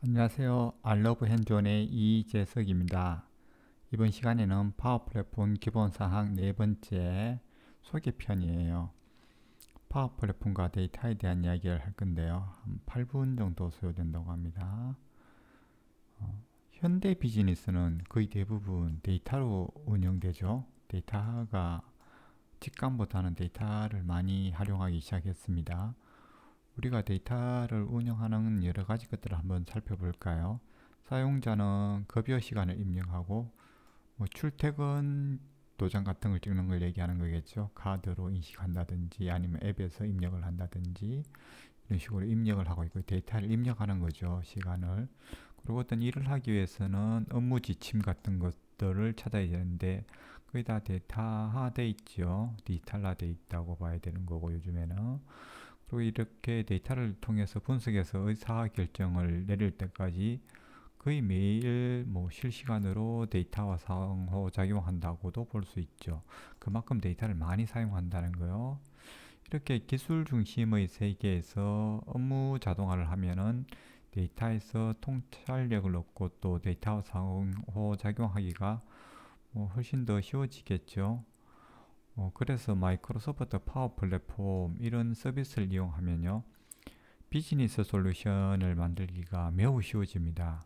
안녕하세요. 알러브 핸즈온의 이재석입니다. 이번 시간에는 파워 플랫폼 기본 사항 네 번째 소개편이에요. 파워 플랫폼과 데이터에 대한 이야기를 할 건데요. 한 8분 정도 소요된다고 합니다. 어, 현대 비즈니스는 거의 대부분 데이터로 운영되죠. 데이터가 직감보다는 데이터를 많이 활용하기 시작했습니다. 우리가 데이터를 운영하는 여러 가지 것들을 한번 살펴볼까요? 사용자는 급여 시간을 입력하고 뭐 출퇴근 도장 같은 걸 찍는 걸 얘기하는 거겠죠. 카드로 인식한다든지 아니면 앱에서 입력을 한다든지 이런 식으로 입력을 하고 있고 데이터를 입력하는 거죠. 시간을. 그리고 어떤 일을 하기 위해서는 업무 지침 같은 것들을 찾아야 되는데 거의 다 데이터화 돼 있죠. 디지털화 돼 있다고 봐야 되는 거고 요즘에는. 그리고 이렇게 데이터를 통해서 분석해서 의사 결정을 내릴 때까지 거의 매일 뭐 실시간으로 데이터와 상호 작용한다고도 볼 수 있죠. 그만큼 데이터를 많이 사용한다는 거요. 이렇게 기술 중심의 세계에서 업무 자동화를 하면은 데이터에서 통찰력을 얻고 또 데이터와 상호 작용하기가 뭐 훨씬 더 쉬워지겠죠. 어, 그래서 마이크로소프트 파워 플랫폼 이런 서비스를 이용하면요. 비즈니스 솔루션을 만들기가 매우 쉬워집니다.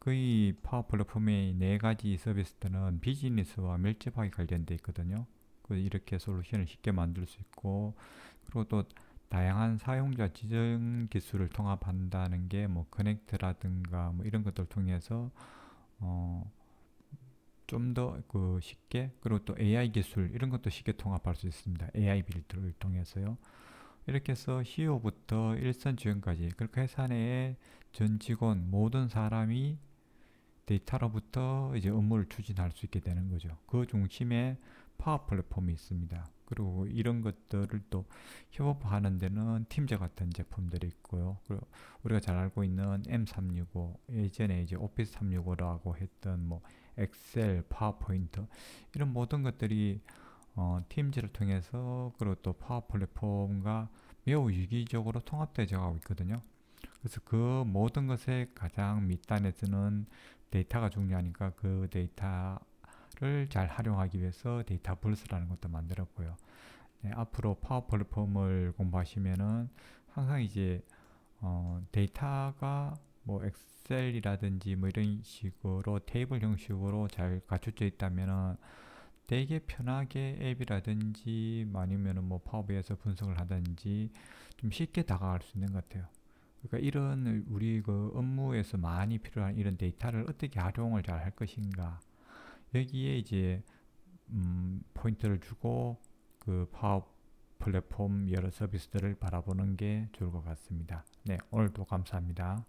거의 파워 플랫폼의 네 가지 서비스들은 비즈니스와 밀접하게 관련되어 있거든요. 그 이렇게 솔루션을 쉽게 만들 수 있고 그리고 또 다양한 사용자 지정 기술을 통합한다는 게 뭐 커넥트라든가 뭐 이런 것들 을 통해서 어 좀 더 그 쉽게 그리고 또 AI 기술 이런 것도 쉽게 통합할 수 있습니다. AI 빌드를 통해서요. 이렇게 해서 CEO부터 일선 직원까지 그렇게 회사 내에 전 직원 모든 사람이 데이터로부터 이제 업무를 추진할 수 있게 되는 거죠. 그 중심에 파워 플랫폼이 있습니다. 그리고 이런 것들을 또 협업하는 데는 팀즈 같은 제품들이 있고요. 그리고 우리가 잘 알고 있는 M365 예전에 이제 오피스 365라고 했던 뭐 엑셀, 파워포인트 이런 모든 것들이 어, 팀즈를 통해서 그리고 또 파워 플랫폼과 매우 유기적으로 통합되어 가고 있거든요. 그래서 그 모든 것의 가장 밑단에 서는 데이터가 중요하니까 그 데이터를 잘 활용하기 위해서 데이터 블스라는 것도 만들었고요. 네, 앞으로 파워 플랫폼을 공부하시면은 항상 이제 어, 데이터가 뭐 엑셀이라든지 뭐 이런 식으로 테이블 형식으로 잘 갖춰져 있다면은 되게 편하게 앱이라든지 아니면은 뭐 파워비에서 분석을 하든지 좀 쉽게 다가갈 수 있는 것 같아요. 그러니까 이런 우리 그 업무에서 많이 필요한 이런 데이터를 어떻게 활용을 잘 할 것인가 여기에 이제 음 포인트를 주고 그 파워 플랫폼 여러 서비스들을 바라보는 게 좋을 것 같습니다. 네, 오늘도 감사합니다.